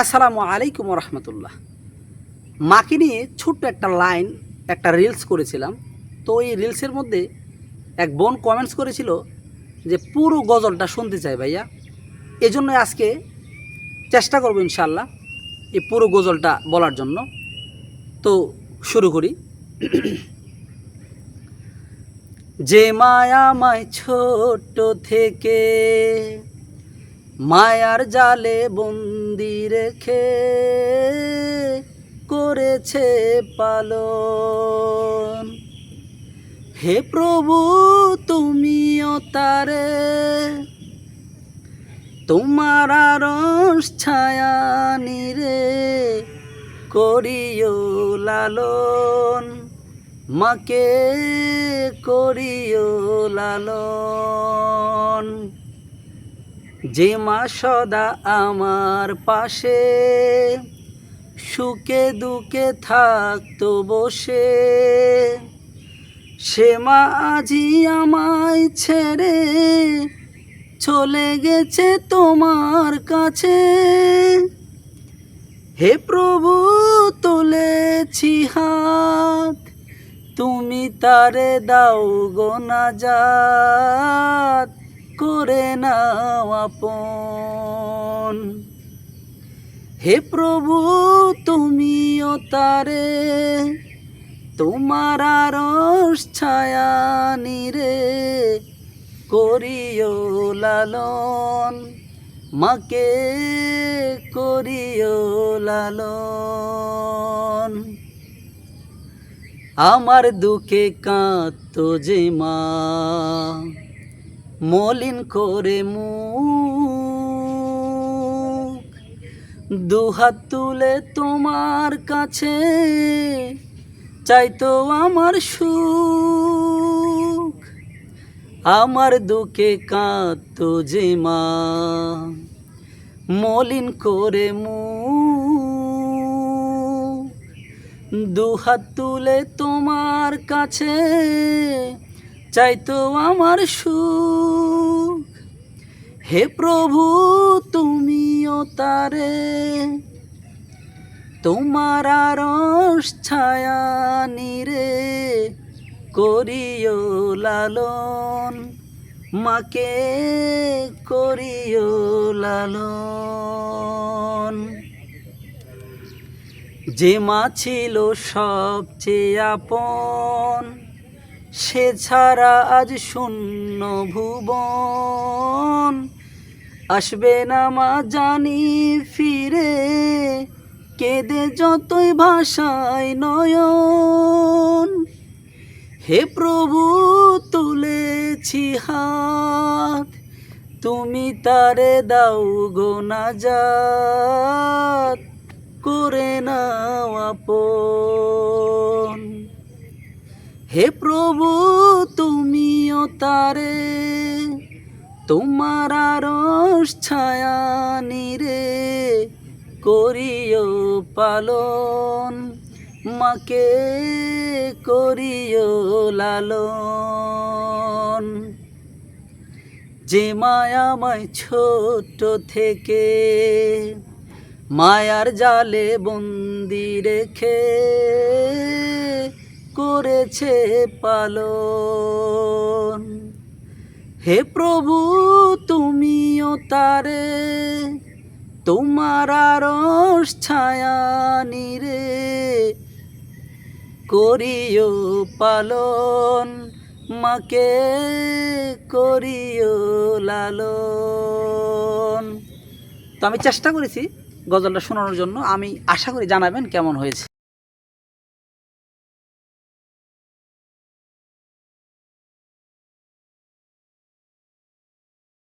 আসসালামু আলাইকুম রহমতুল্লাহ। মাকে নিয়ে ছোট্ট একটা লাইন, একটা রিলস করেছিলাম। তো এই রিলসের মধ্যে এক বোন কমেন্টস করেছিল যে, পুরো গজলটা শুনতে চাই ভাইয়া। এজন্য আজকে চেষ্টা করব ইনশাল্লাহ এই পুরো গজলটা বলার জন্য। তো শুরু করি। যে মায়ামায় ছোট্ট থেকে মায়ার জালে বন্দি রেখে করেছে পালন। হে প্রভু, তুমিও তারে, তোমার আরস ছায়া নিরে করিও লালন। মাকে করিও লালন। যে মা সদা আমার পাশে, সুখে দুঃখে থাকতো বসে। সে মা আজি আমায় ছেড়ে চলে গেছে তোমার কাছে। হে প্রভু, তুলেছি হাত, তুমি তারে দাও গো না যাত করে নাও আপন। হে প্রভু, তুমিও তারে, তোমার আরস ছায়া নিরে করিও লালন। মাকে করিও লালন। আমার দুঃখে কাঁদত যে মা মলিন করে মুখ, দুহাত তুলে তোমার কাছে, চাইতো আমার সুখ। আমার দুঃখে কাঁদত যে মা, মলিন করে মুখ, দুহাত তুলে তোমার কাছে চাইতো আমার সুখ। হে প্রভু, তুমিও তারে। তোমার আরস ছায়া নিরে করিও লালন। মাকে করিও লালন। যে মা ছিল সবচেয়ে আপন সে ছাড়া আজ শূন্য ভুবন। আসবে না মা জানি ফিরে, কেঁদে যতই ভাষায় নয়ন। হে প্রভু, তুলেছি হাত, তুমি তারে দাও গো না যাত করে নাও আপন। হে প্রভু, তুমিও তারে। তোমার আরস ছায়া নিরে করিও পালন। মাকে করিও লালন। যে মায়ামায় ছোট থেকে, মায়ার জালে বন্দি রেখে করেছে পালন। হে প্রভু, তুমিও তারে, তোমার আরস ছায়া নিরে করিও পালন। মাকে করিও লালন। তো আমি চেষ্টা করেছি গজলটা শোনানোর জন্য। আমি আশা করি জানাবেন কেমন হয়েছে।